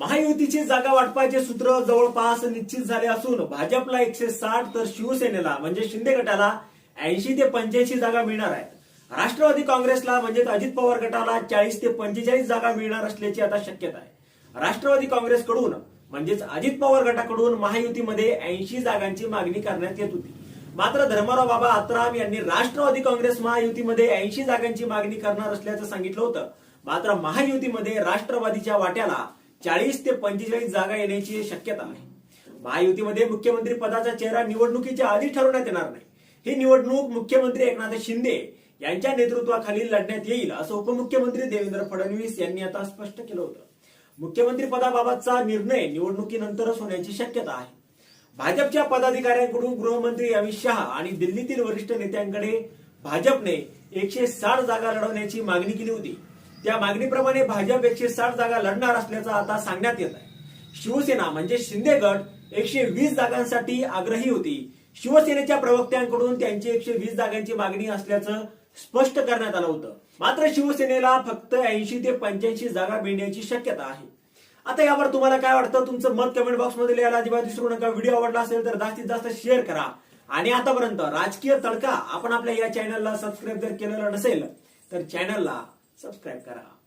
महायुतीची जागा वाटपाचे सूत्र जवळपास निश्चित झाले असून भाजपला एकशे साठ तर शिवसेनेला म्हणजे शिंदे गटाला ऐंशी ते पंच्याऐंशी जागा मिळणार आहेत. राष्ट्रवादी काँग्रेसला म्हणजेच अजित पवार गटाला चाळीस ते पंचेचाळीस जागा मिळणार असल्याची आता शक्यता आहे. राष्ट्रवादी काँग्रेसकडून म्हणजेच अजित पवार गटाकडून महायुतीमध्ये ऐंशी जागांची मागणी करण्यात येत होती. मात्र धर्मराव बाबा आत्राम यांनी राष्ट्रवादी काँग्रेस महायुतीमध्ये ऐंशी जागांची मागणी करणार असल्याचं सांगितलं होतं. मात्र महायुतीमध्ये राष्ट्रवादीच्या वाट्याला चाळीस ते पंचेचाळीस जागा येण्याची शक्यता आहे महायुतीमध्ये मुख्यमंत्री पदाचा चेहरा निवडणुकीच्या आधी ठरवण्यात येणार नाही. ही निवडणूक मुख्यमंत्री एकनाथ शिंदे यांच्या नेतृत्वाखाली लढण्यात येईल असं उपमुख्यमंत्री देवेंद्र फडणवीस यांनी आता स्पष्ट केलं होतं. मुख्यमंत्री पदाबाबतचा निर्णय निवडणुकीनंतरच होण्याची शक्यता आहे. भाजपच्या पदाधिकाऱ्यांकडून गृहमंत्री अमित शहा आणि दिल्लीतील वरिष्ठ नेत्यांकडे भाजपने एकशे साठ जागा लढवण्याची मागणी केली होती. त्या मागणीप्रमाणे भाजप एकशे साठ जागा लढणार असल्याचं आता सांगण्यात येत आहे. शिवसेना म्हणजे शिंदे गट एकशे वीस जागांसाठी आग्रही होती. शिवसेनेच्या प्रवक्त्यांकडून त्यांची एकशे वीस जागांची मागणी असल्याचं स्पष्ट करण्यात आलं होतं. मात्र शिवसेनेला फक्त ऐंशी ते पंच्याऐंशी जागा मिळण्याची शक्यता आहे. आता यावर तुम्हाला काय वाटतं? तुमचं मत कमेंट बॉक्समध्ये लिहायला अजिबात विसरू नका. व्हिडिओ आवडला असेल तर जास्तीत जास्त शेअर करा. आणि आतापर्यंत राजकीय तडका आपण आपल्या या चॅनलला सबस्क्राईब जर केलेलं नसेल तर चॅनलला सबस्क्राईब करा.